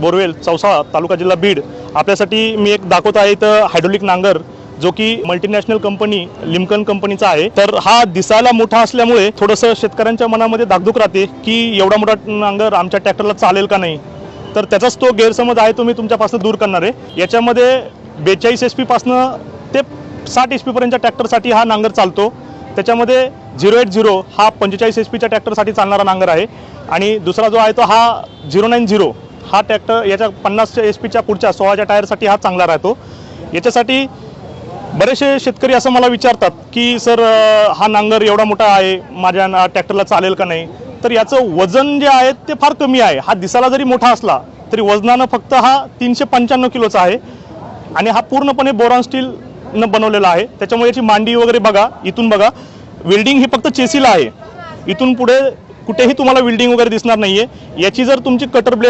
Borewell Chausa तालुका जिल्हा बीड. आपल्यासाठी मी एक दाखवत आहे इथं हायड्रोलिक नांगर जो की मल्टीनॅशनल कंपनी लिमकन कंपनीचा आहे. तर हा दिसायला मोठा असल्यामुळे थोडंसं शेतकऱ्यांच्या मनामध्ये धाकधूक राहते की एवढा मोठा नांगर आमच्या ट्रॅक्टरला चालेल का नाही. तर त्याचाच तो गैरसमज आहे तो मी तुमच्यापासून दूर करणार आहे. याच्यामध्ये बेचाळीस एच पीपासनं ते साठ एच पीपर्यंतच्या ट्रॅक्टरसाठी हा नांगर चालतो. त्याच्यामध्ये झिरो एट झिरो हा पंचेचाळीस एच पीच्या ट्रॅक्टरसाठी चालणारा नांगर आहे. आणि दुसरा जो आहे तो हा झिरो नाईन झिरो हा ट्रॅक्टर याच्या पन्नास एच पीच्या पुढच्या सोळाच्या टायरसाठी हा चांगला राहतो. याच्यासाठी बरेचसे शेतकरी असं मला विचारतात की सर हा नांगर एवढा मोठा आहे माझ्या ना- ट्रॅक्टरला चालेल का नाही? तर याचं वजन जे आहे ते फार कमी आहे. हा दिसायला जरी मोठा असला तरी वजनानं फक्त हा तीनशे पंच्याण्णव किलोचा आहे. आणि हा पूर्णपणे बोरॉन न बनवलेला आहे. त्याच्यामुळे याची मांडी वगैरे बघा इथून बघा. वेल्डिंग ही फक्त चेसीला आहे. इथून पुढे कुठेही तुम्हाला वेल्डिंग वगैरे दिसणार नाहीये. याची जर तुमची कटर ब्लेड